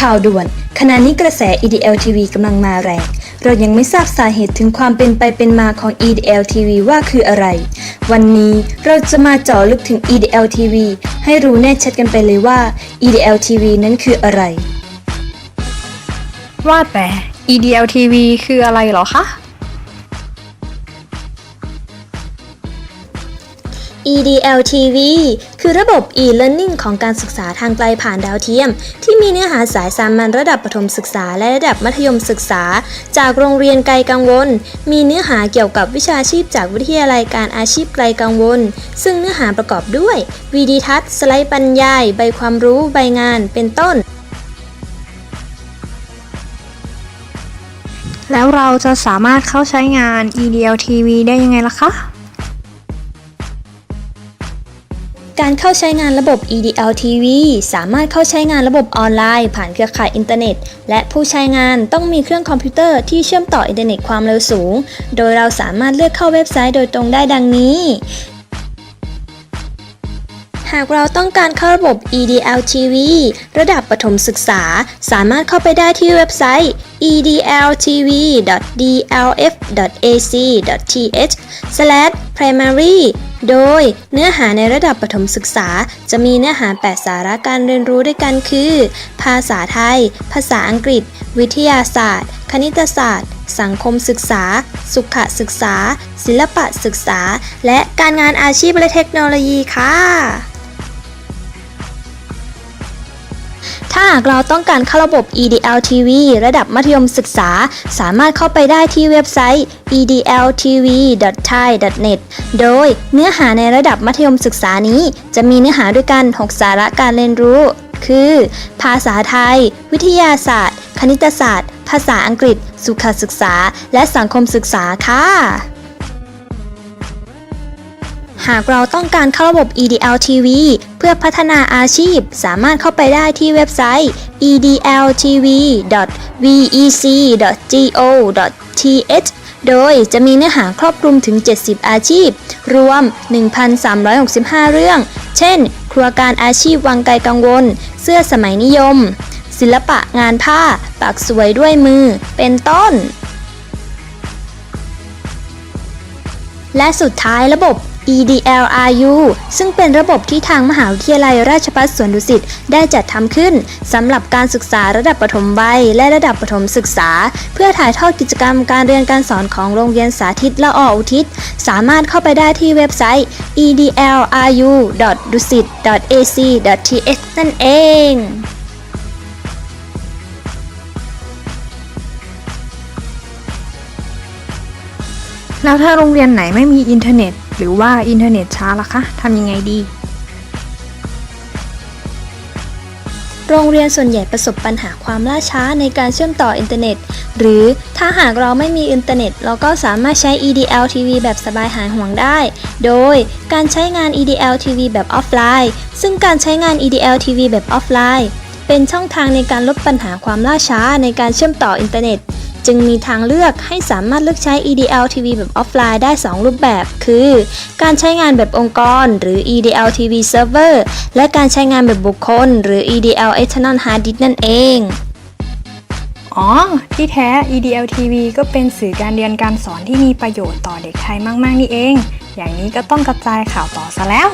ข่าวด่วน ขณะนี้กระแส EDL TV กำลังมาแรง เรายังไม่ทราบสาเหตุถึงความเป็นไปเป็นมาของ EDL TV ว่าคืออะไร วันนี้เราจะมาเจาะลึกถึง EDL TV ให้รู้แน่ชัดกันไปเลยว่า EDL TV นั้นคืออะไร ว่าแต่ EDL TV คืออะไรเหรอคะ EDL TV คือระบบ e-learning ของการศึกษาทางไกลผ่านดาวเทียม ที่มีเนื้อหาสายสามัญระดับประถมศึกษาและระดับมัธยมศึกษา จากโรงเรียนไกลกังวล มีเนื้อหาเกี่ยวกับวิชาชีพจากวิทยาลัยการอาชีพไกลกังวล ซึ่งเนื้อหาประกอบด้วยวีดีทัศน์สไลด์บรรยาย ใบความรู้ใบงาน เป็นต้นแล้วเราจะสามารถเข้าใช้งาน EDL TV ได้ยังไงล่ะคะ การเข้าใช้งานระบบ EDL TV สามารถเข้าใช้งานระบบออนไลน์ ผ่านเครือข่ายอินเทอร์เน็ต และผู้ใช้งานต้องมีเครื่องคอมพิวเตอร์ที่เชื่อมต่ออินเทอร์เน็ตความเร็วสูง โดยเราสามารถเลือกเข้าเว็บไซต์โดยตรงได้ดังนี้ หากเราต้องการเข้าระบบ EDL TV ระดับประถมศึกษา สามารถเข้าไปได้ที่เว็บไซต์ edltv.dlf.ac.th/primary โดยเนื้อหาในระดับประถมศึกษา จะมีเนื้อหา 8 สาระการเรียนรู้ด้วยกันคือ ภาษาไทย ภาษาอังกฤษ วิทยาศาสตร์ คณิตศาสตร์ สังคมศึกษา สุขศึกษา ศิลปะศึกษา และการงานอาชีพและเทคโนโลยีค่ะ ถ้าหากเราต้องการเข้าระบบ EDL TV ระดับมัธยมศึกษา สามารถเข้าไปได้ที่เว็บไซต์ edltv.thai.net โดยเนื้อหาในระดับมัธยมศึกษานี้ จะมีเนื้อหาด้วยกัน 6 สาระการเรียนรู้ คือ ภาษาไทย วิทยาศาสตร์ คณิตศาสตร์ ภาษาอังกฤษ สุขศึกษา และสังคมศึกษาค่ะ หากเราต้องการเข้าระบบ EDL TV เพื่อพัฒนาอาชีพ สามารถเข้าไปได้ที่เว็บไซต์ edltv.vec.go.th โดยจะมีเนื้อหาครอบคลุมถึง 70 อาชีพ รวม 1,365 เรื่อง เช่น ครัวการอาชีพวังไกลกังวล เสื้อสมัยนิยม ศิลปะงานผ้า ปักสวยด้วยมือ เป็นต้น และสุดท้ายระบบ EDLRU ซึ่งเป็นระบบที่ทางมหาวิทยาลัยราชภัฏสวนดุสิตได้จัดทำขึ้นสำหรับการศึกษาระดับประถมวัยและระดับประถมศึกษา เพื่อถ่ายทอดกิจกรรมการเรียนการสอนของโรงเรียนสาธิตละอออุทิศ สามารถเข้าไปได้ที่เว็บไซต์ edlru.dusit.ac.th นั่นเองแล้วถ้าโรงเรียนไหนไม่มีอินเทอร์เน็ต หรือว่าอินเทอร์เน็ตช้าล่ะคะทำยังไงดี โรงเรียนส่วนใหญ่ประสบปัญหาความล่าช้าในการเชื่อมต่ออินเทอร์เน็ต หรือถ้าหากเราไม่มีอินเทอร์เน็ต เราก็สามารถใช้ EDL TV แบบสบายหายห่วงได้ โดยการใช้งาน EDL TV แบบออฟไลน์ ซึ่งการใช้งาน EDL TV แบบออฟไลน์เป็นช่องทางในการลดปัญหาความล่าช้าในการเชื่อมต่ออินเทอร์เน็ต จึงมีทางเลือกให้สามารถเลือกใช้ EDL TV แบบออฟไลน์ได้ 2 รูปแบบ คือ การใช้งานแบบองค์กร หรือ EDL TV Server และการใช้งานแบบบุคคล หรือ EDL External Hard Disk นั่นเอง อ๋อ ที่แท้ EDL TV ก็เป็นสื่อการเรียนการสอนที่มีประโยชน์ต่อเด็กไทยมาก ๆ นี่เอง อย่างนี้ก็ต้องกระจายข่าวต่อซะแล้ว